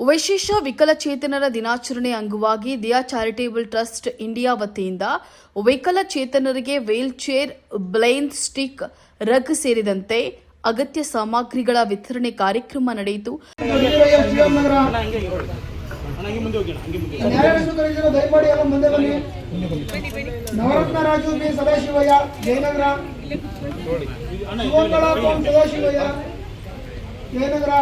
ವಿಶೇಷ ವಿಕಲಚೇತನರ ದಿನಾಚರಣೆ ಅಂಗವಾಗಿ ದಿಯಾ ಚಾರಿಟೇಬಲ್ ಟ್ರಸ್ಟ್ ಇಂಡಿಯಾ ವತಿಯಿಂದ ವಿಕಲಚೇತನರಿಗೆ wheel chair, blind stick, rug ಸೇರಿದಂತೆ ಅಗತ್ಯ ಸಾಮಗ್ರಿಗಳ ವಿತರಣೆ ಕಾರ್ಯಕ್ರಮ ನಡೆಯಿತು. Navaratna Raju B Sadashivaiah Jayanagar Sadashivaiah Jayanagar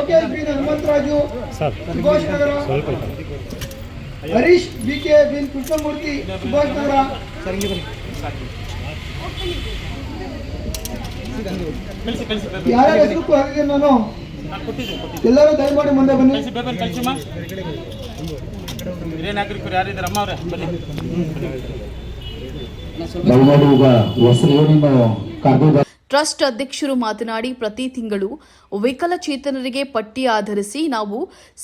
Hanumantharaju Subhash Nagar Harish B K bin Krishnamurthy Subhash Nagar. ಯಾರ್ಯಾರ ಹೆಸರು ಹಾಕಿದ್ದೀನಿ ನಾನು? ಎಲ್ಲರೂ ದಯಮಾಡಿ ಮುಂದೆ ಬನ್ನಿ. ಹಿರಿಯ ನಾಗರಿಕರು ಯಾರಿದ್ದಾರೆ ಅಮ್ಮ ಅವರೇ ಬನ್ನಿ. ದಯಮಾಡಿ ಈಗ ಹೆಸರು ನೀವು ಕರೆದಿದ್ದಾರೆ. ಟ್ರಸ್ಟ್ ಅಧ್ಯಕ್ಷರು ಮಾತನಾಡಿ, ಪ್ರತಿ ತಿಂಗಳು ವಿಕಲಚೇತನರಿಗೆ ಪಟ್ಟಿ ಆಧರಿಸಿ ನಾವು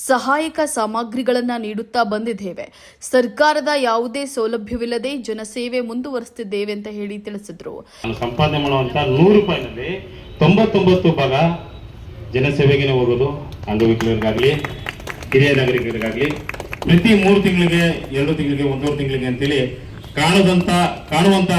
ಸಹಾಯಕ ಸಾಮಗ್ರಿಗಳನ್ನು ನೀಡುತ್ತಾ ಬಂದಿದ್ದೇವೆ. ಸರ್ಕಾರದ ಯಾವುದೇ ಸೌಲಭ್ಯವಿಲ್ಲದೆ ಜನಸೇವೆ ಮುಂದುವರೆಸುತ್ತಿದ್ದೇವೆ ಅಂತ ಹೇಳಿ ತಿಳಿಸಿದರು. ಸಂಪಾದನೆ ಮಾಡುವಂತಹ ನೂರು ರೂಪಾಯಿನಲ್ಲಿ ತೊಂಬತ್ತೊಂಬತ್ತು ಭಾಗ ಜನಸೇವೆಗೆ ಹೋಗೋದು, ಅಂಗವಿಕಲರಿಗಾಗ್ಲಿ, ಹಿರಿಯ ನಾಗರಿಕರಿಗಾಗ್ಲಿ, ಪ್ರತಿ ಮೂರು ತಿಂಗಳಿಗೆ, ಎರಡು ತಿಂಗಳಿಗೆ, ಒಂದೂವರೆ ತಿಂಗಳಿಗೆ ಅಂತೇಳಿ ಕಾಣದಂತ, ಕಾಣುವಂತ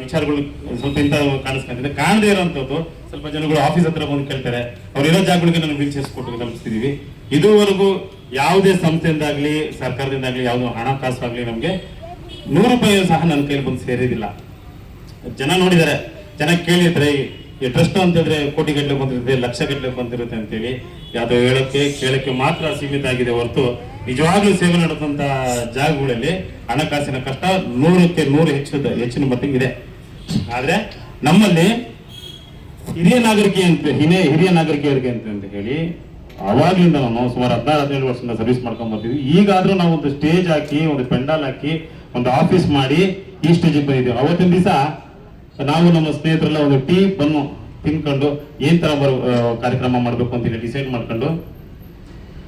ವಿಚಾರಗಳು ಸ್ವಲ್ಪ ಇಂತ ಕಾಣಿಸ್ಕೊಂಡಿದೆ ಕಾಣದೇ ಇರೋಂಥದ್ದು ಸ್ವಲ್ಪ ಜನಗಳು ಆಫೀಸ್ ಹತ್ರ ಬಂದು ಕೇಳ್ತಾರೆ. ಅವ್ರು ಇರೋ ಜಾಗಗಳಿಗೆ ನಾನು ವೀಲ್ ಚೇರ್ಸ್ ಕೊಟ್ಟು ತಲುಪಿಸ್ತಿದೀವಿ. ಇದುವರೆಗೂ ಯಾವುದೇ ಸಂಸ್ಥೆಯಿಂದಾಗ್ಲಿ, ಸರ್ಕಾರದಿಂದಾಗ್ಲಿ, ಯಾವುದೋ ಹಣಕಾಸು ಆಗ್ಲಿ ನಮಗೆ ನೂರು ರೂಪಾಯಿ ಸಹ ನನ್ನ ಕೈಲಿ ಬಂದು ಸೇರಿದಿಲ್ಲ. ಜನ ನೋಡಿದ್ದಾರೆ. ಜನ ಕೇಳಿದ್ರೆ, ಈ ಟ್ರಸ್ಟ್ ಅಂತ ಹೇಳಿದ್ರೆ ಕೋಟಿ ಗಟ್ಟಲೆ ಬಂದಿರುತ್ತೆ ಲಕ್ಷ ಗಟ್ಟಲೆ ಬಂದಿರುತ್ತೆ ಅಂತೇಳಿ. ಯಾವುದೋ ಹೇಳಕ್ಕೆ, ಕೇಳಕ್ಕೆ ಮಾತ್ರ ಸೀಮಿತ ಆಗಿದೆ ಹೊರತು ನಿಜವಾಗ್ಲೂ ಸೇವೆ ನಡೆದಂತ ಜಾಗಗಳಲ್ಲಿ ಹಣಕಾಸಿನ ಕಷ್ಟ ನೂರಕ್ಕೆ ನೂರು ಹೆಚ್ಚು ಹೆಚ್ಚಿನ ಮಟ್ಟಿಗೆ ಇದೆ ಆದ್ರೆ ನಮ್ಮಲ್ಲಿ ಹಿರಿಯ ನಾಗರಿಕೆ ಅಂತ ಹಿರಿಯ ಹಿರಿಯ ನಾಗರಿಕರಿಗೆ ಅಂತ ಹೇಳಿ, ಅವಾಗ್ಲಿಂದ ನಾವು ಸುಮಾರು ಹದಿನಾರು, ಹದಿನೇಳು ವರ್ಷದಿಂದ ಸರ್ವಿಸ್ ಮಾಡ್ಕೊಂಡ್ ಬರ್ತೀವಿ ಈಗಾದ್ರೂ ನಾವು ಒಂದು ಸ್ಟೇಜ್ ಹಾಕಿ, ಒಂದು ಪೆಂಡಾಲ್ ಹಾಕಿ, ಒಂದು ಆಫೀಸ್ ಮಾಡಿ ಈ ಸ್ಟೇಜಿಗೆ ಬಂದಿದ್ದೀವಿ. ಅವತ್ತಿನ ದಿವಸ ನಾವು ನಮ್ಮ ಸ್ನೇಹಿತರೆಲ್ಲ ಒಂದು ಟೀ ಬನ್ನು ತಿನ್ಕೊಂಡು ಏನ್ ತರ ಕಾರ್ಯಕ್ರಮ ಮಾಡ್ಬೇಕು ಅಂತ ಡಿಸೈಡ್ ಮಾಡ್ಕೊಂಡು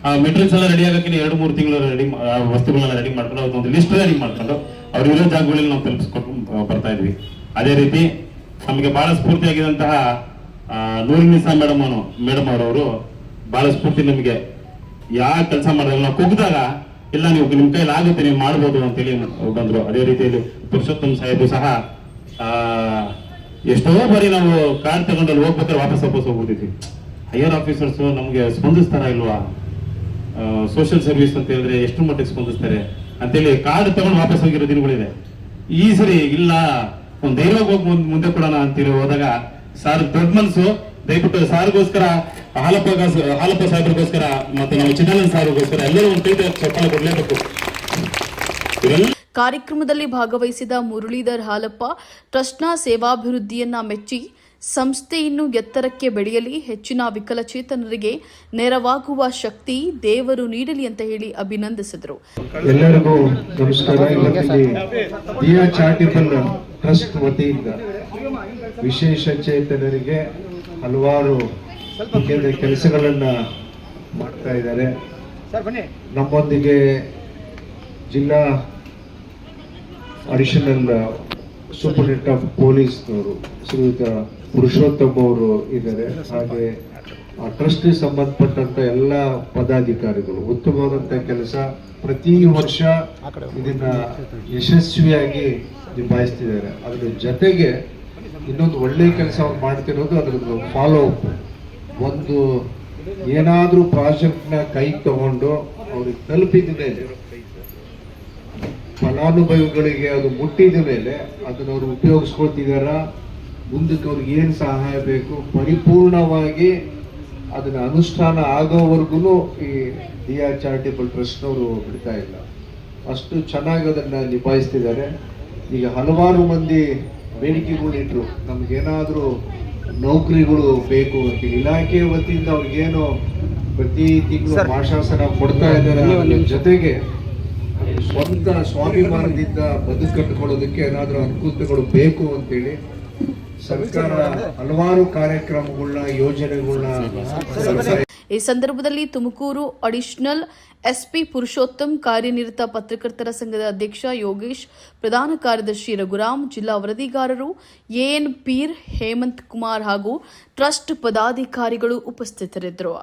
ಆ ಮೆಟೀರಿಯಲ್ಸ್ ಎಲ್ಲ ರೆಡಿ ಆಗಕ್ಕೆ ಎರಡು ಮೂರು ತಿಂಗಳು ರೆಡಿ ವಸ್ತುಗಳನ್ನ ರೆಡಿ ಮಾಡ್ಕೊಂಡು ಒಂದು ಲಿಸ್ಟ್ ರೆಡಿ ಮಾಡ್ಕೊಂಡು ಅವ್ರು ಇರೋ ಜಾಗಗಳಲ್ಲಿ ನಾವು ತಲುಪಿಸ್ಕೊಂಡು ಬರ್ತಾ ಇದ್ವಿ. ಅದೇ ರೀತಿ ನಮಗೆ ಬಹಳ ಸ್ಫೂರ್ತಿಯಾಗಿದಂತಹ ನೂರಿನಿಸಾ ಮೇಡಮ್ ಮೇಡಮ್ ಅವರವರು ಬಹಳ ಸ್ಫೂರ್ತಿ ನಮಗೆ. ಯಾವ ಕೆಲಸ ಮಾಡಿದಾಗ ನಾವು ಕುಗ್ದಾಗ ಇಲ್ಲ ನೀವು ನಿಮ್ ಕೈಲಿ ಆಗುತ್ತೆ, ನೀವು ಮಾಡ್ಬೋದು ಅಂತೇಳಿ ಬಂದ್ರು. ಅದೇ ರೀತಿಯಲ್ಲಿ ಪುರುಷೋತ್ತಮ್ ಸಾಹೇಬು ಸಹ ಎಷ್ಟೋ ಬಾರಿ ನಾವು ಕಾರ್ ತಗೊಂಡಲ್ಲಿ ಹೋಗ್ಬೇಕಾದ್ರೆ ವಾಪಸ್ ವಾಪಸ್ ಹೋಗ್ಬಿಟ್ಟಿದ್ವಿ. ಹೈಯರ್ ಆಫೀಸರ್ಸ್ ನಮಗೆ ಸ್ಪಂದಿಸ್ತಾರ ಇಲ್ವಾ? ಸೋಷಿಯಲ್ ಸರ್ವಿಸ್ ಅಂತ ಹೇಳಿದ್ರೆ ಎಷ್ಟು ಮಟ್ಟಿಗೆ ಸ್ಪಂದಿಸ್ತಾರೆ ಅಂತೇಳಿ ಕಾರ್ಡ್ ತಗೊಂಡು ವಾಪಸ್ ಹೋಗಿರೋ ದಿನಗಳಿದೆ ಈ ಸರಿ ಇಲ್ಲ, ಒಂದ್ ಧೈರ್ಯವಾಗಿ ಹೋಗಿ ಮುಂದ್- ಕೊಡೋಣ ಅಂತೇಳಿ ಹೋದಾಗ ಸಾರ್ ದೊಡ್ಡ ಮನಸ್ಸು, ದಯವಿಟ್ಟು ಸಾರ್ಗೋಸ್ಕರ ಹಾಲಪ್ಪ ಹಾಲಪ್ಪ ಸಾಹೇಬ್ರಿಗೋಸ್ಕರ ಮತ್ತೆ ನಮ್ಮ ಚಿದಾನಂದ ಸಾರ್ಗೋಸ್ಕರ ಎಲ್ಲರೂ ಒಂದು ಕೈ ಚಪ್ಪಾಳೆ ಕೊಡಲೇಬೇಕು. ಕಾರ್ಯಕ್ರಮದಲ್ಲಿ ಭಾಗವಹಿಸಿದ ಮುರಳೀಧರ್ ಹಾಲಪ್ಪ, ಟ್ರಸ್ಟ್ನ ಸೇವಾಭಿವೃದ್ಧಿಯನ್ನ ಮೆಚ್ಚಿ ಸಂಸ್ಥೆ ಇನ್ನು ಎತ್ತರಕ್ಕೆ ಬೆಳೆಯಲಿ, ಹೆಚ್ಚಿನ ವಿಕಲಚೇತನರಿಗೆ ನೆರವಾಗುವ ಶಕ್ತಿ ದೇವರು ನೀಡಲಿ ಅಂತ ಹೇಳಿ ಅಭಿನಂದಿಸಿದರು. ಎಲ್ಲರಿಗೂ ನಮಸ್ಕಾರ. ಟ್ರಸ್ಟ್ ವತಿಯಿಂದ ವಿಶೇಷ ಚೇತನರಿಗೆ ಹಲವಾರು ಕೆಲಸಗಳನ್ನು ಕೆಲಸಗಳನ್ನ ಮಾಡ್ತಾ ಇದ್ದಾರೆ. ನಮ್ಮೊಂದಿಗೆ ಜಿಲ್ಲಾ ಅಡಿಷನಲ್ ಸೂಪರಿಂಟೆಂಡೆಂಟ್ ಆಫ್ ಪೊಲೀಸ್ನವರು ಶ್ರೀಯುತ ಪುರುಷೋತ್ತಮ್ ಅವರು ಇದ್ದಾರೆ. ಹಾಗೆ ಆ ಟ್ರಸ್ಟ್ಗೆ ಸಂಬಂಧಪಟ್ಟಂತ ಎಲ್ಲ ಪದಾಧಿಕಾರಿಗಳು, ಉತ್ತಮವಾದಂತ ಕೆಲಸ ಪ್ರತಿ ವರ್ಷ ಇದನ್ನ ಯಶಸ್ವಿಯಾಗಿ ನಿಭಾಯಿಸ್ತಿದ್ದಾರೆ. ಅದ್ರ ಜೊತೆಗೆ ಇನ್ನೊಂದು ಒಳ್ಳೆ ಕೆಲಸ ಅವ್ರು ಮಾಡ್ತಿರೋದು ಅದ್ರದ್ದು ಫಾಲೋ ಅಪ್ ಒಂದು ಏನಾದ್ರೂ ಪ್ರಾಜೆಕ್ಟ್ನ ಕೈ ತಗೊಂಡು ಅವ್ರಿಗೆ ತಲುಪಿದ ಮೇಲೆ, ಫಲಾನುಭವಿಗಳಿಗೆ ಅದು ಮುಟ್ಟಿದ ಮೇಲೆ ಅದನ್ನ ಅವರು ಉಪಯೋಗಿಸ್ಕೊಳ್ತಿದಾರ? ಮುಂದಕ್ಕೆ ಅವ್ರಿಗೆ ಏನು ಸಹಾಯ ಬೇಕು? ಪರಿಪೂರ್ಣವಾಗಿ ಅದನ್ನ ಅನುಷ್ಠಾನ ಆಗೋವರೆಗೂ ಈ ದಿಯಾ ಚಾರಿಟೇಬಲ್ ಟ್ರಸ್ಟ್ನವರು ಬಿಡ್ತಾ ಇಲ್ಲ. ಅಷ್ಟು ಚೆನ್ನಾಗಿ ಅದನ್ನ ನಿಭಾಯಿಸ್ತಿದ್ದಾರೆ. ಈಗ ಹಲವಾರು ಮಂದಿ ಬೇಡಿಕೆಗಳಿಟ್ರು ನಮಗೇನಾದರೂ ನೌಕರಿಗಳು ಬೇಕು ಅಂತ ಇಲಾಖೆ ವತಿಯಿಂದ ಅವ್ರಿಗೇನು ಪ್ರತಿ ತಿಂಗಳು ಆಶಾಸನ ಕೊಡ್ತಾ ಇದ್ದಾರೆ. ಜೊತೆಗೆ ಸ್ವಂತ ಸ್ವಾಭಿಮಾನದಿಂದ ಬದುಕು ಕಟ್ಕೊಳ್ಳೋದಕ್ಕೆ ಏನಾದರೂ ಅನುಕೂಲತೆಗಳು ಬೇಕು ಅಂತೇಳಿ ಸರ್ಕಾರ ಹಲವಾರು ಕಾರ್ಯಕ್ರಮಗಳನ್ನ ಯೋಜನೆಗಳನ್ನ ಈ ಸಂದರ್ಭದಲ್ಲಿ ತುಮಕೂರು ಅಡಿಷನಲ್ ಎಸ್ಪಿ ಪುರುಷೋತ್ತಮ್, ಕಾರ್ಯನಿರತ ಪತ್ರಕರ್ತರ ಸಂಘದ ಅಧ್ಯಕ್ಷ ಯೋಗೇಶ್, ಪ್ರಧಾನ ಕಾರ್ಯದರ್ಶಿ ರಘುರಾಮ್, ಜಿಲ್ಲಾ ವರದಿಗಾರರು ಎಎನ್ ಪೀರ್, ಹೇಮಂತ್ ಕುಮಾರ್ ಹಾಗೂ ಟ್ರಸ್ಟ್ ಪದಾಧಿಕಾರಿಗಳು ಉಪಸ್ಥಿತರಿದ್ದರು.